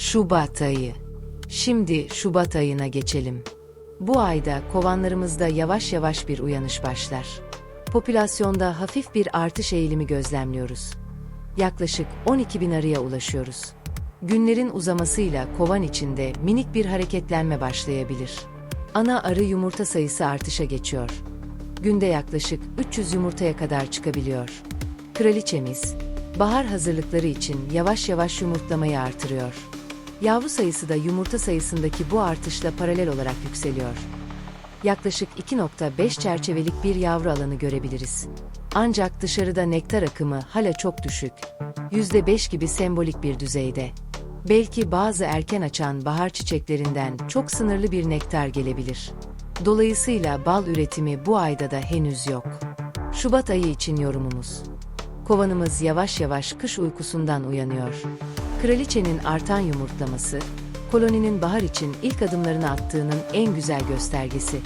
Şubat ayı. Şimdi Şubat ayına geçelim. Bu ayda kovanlarımızda yavaş yavaş bir uyanış başlar. Popülasyonda hafif bir artış eğilimi gözlemliyoruz. Yaklaşık 12 bin arıya ulaşıyoruz. Günlerin uzamasıyla kovan içinde minik bir hareketlenme başlayabilir. Ana arı yumurta sayısı artışa geçiyor. Günde yaklaşık 300 yumurtaya kadar çıkabiliyor. Kraliçemiz, bahar hazırlıkları için yavaş yavaş yumurtlamayı artırıyor. Yavru sayısı da yumurta sayısındaki bu artışla paralel olarak yükseliyor. Yaklaşık 2.5 çerçevelik bir yavru alanı görebiliriz. Ancak dışarıda nektar akımı hala çok düşük. %5 gibi sembolik bir düzeyde. Belki bazı erken açan bahar çiçeklerinden çok sınırlı bir nektar gelebilir. Dolayısıyla bal üretimi bu ayda da henüz yok. Şubat ayı için yorumumuz. Kovanımız yavaş yavaş kış uykusundan uyanıyor. Kraliçenin artan yumurtlaması, koloninin bahar için ilk adımlarını attığının en güzel göstergesi.